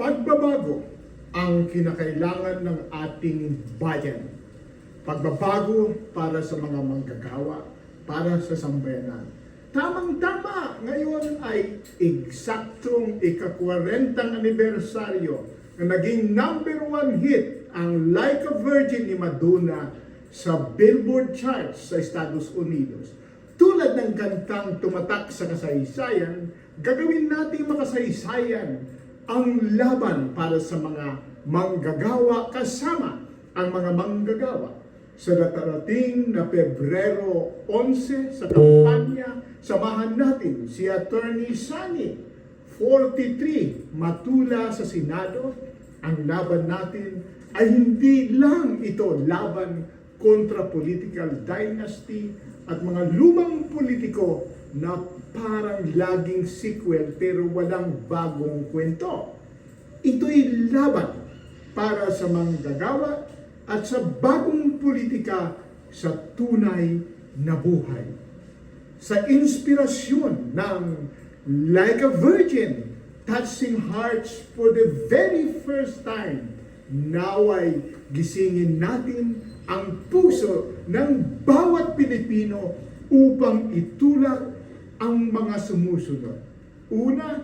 Pagbabago ang kinakailangan ng ating bayan. Pagbabago para sa mga manggagawa, para sa sambayanan. Tamang-tama, ngayon ay eksaktong ika-40 anibersaryo na naging number one hit ang Like a Virgin ni Madonna sa Billboard charts sa Estados Unidos. Tulad ng kantang tumatak sa kasaysayan, gagawin natin makasaysayan ang laban para sa mga manggagawa kasama ang mga manggagawa sa datarating na Pebrero 11 sa kampanya, samahan natin si Attorney Sani, 43, matula sa Senado. Ang laban natin ay hindi lang ito laban kontra political dynasty at mga lumang politiko na parang laging sequel pero walang bagong kwento. Ito'y laban para sa manggagawa at sa bagong politika sa tunay na buhay. Sa inspirasyon ng Like a Virgin, touching hearts for the very first time, naway gisingin natin ang puso ng bawat Pilipino upang itulak ang mga sumusunod. Una,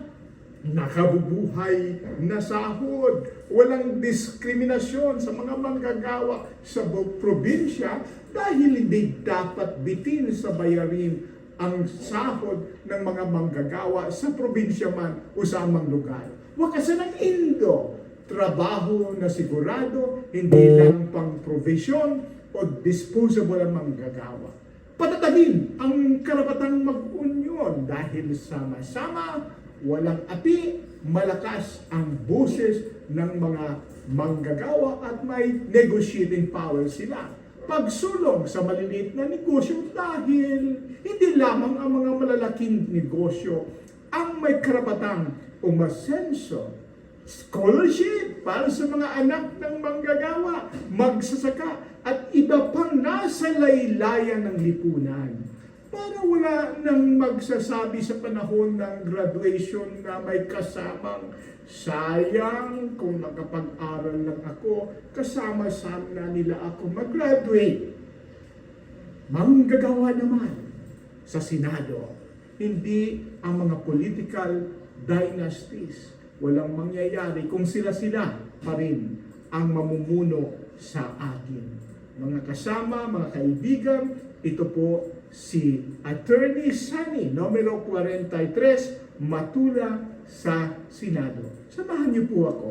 nakabubuhay na sahod, walang diskriminasyon sa mga manggagawa sa probinsya dahil hindi dapat bitin sa bayarin ang sahod ng mga manggagawa sa probinsya man o sa amang lugar. Wakasan ng Indo, trabaho na sigurado, hindi lang pang provision o disposable ang manggagawa. Patatagin ang karapatang mag-unyon dahil sama-sama, walang api, malakas ang boses ng mga manggagawa at may negotiating power sila. Pagsulong sa maliliit na negosyo dahil hindi lamang ang mga malalaking negosyo ang may karapatang umasenso scholarship para sa mga anak ng manggagawa, magsasaka, at iba pang nasa laylayan ng lipunan. Para wala nang magsasabi sa panahon ng graduation na may kasamang sayang kung nakapag-aral lang ako, kasama sana nila ako mag-graduate. Manggagawa naman sa Senado, hindi ang mga political dynasties walang mangyayari kung sila-sila pa rin ang mamumuno sa atin. Mga kasama, mga kaibigan, ito po si Attorney Sani, numero 43, matula sa Senado. Samahan niyo po ako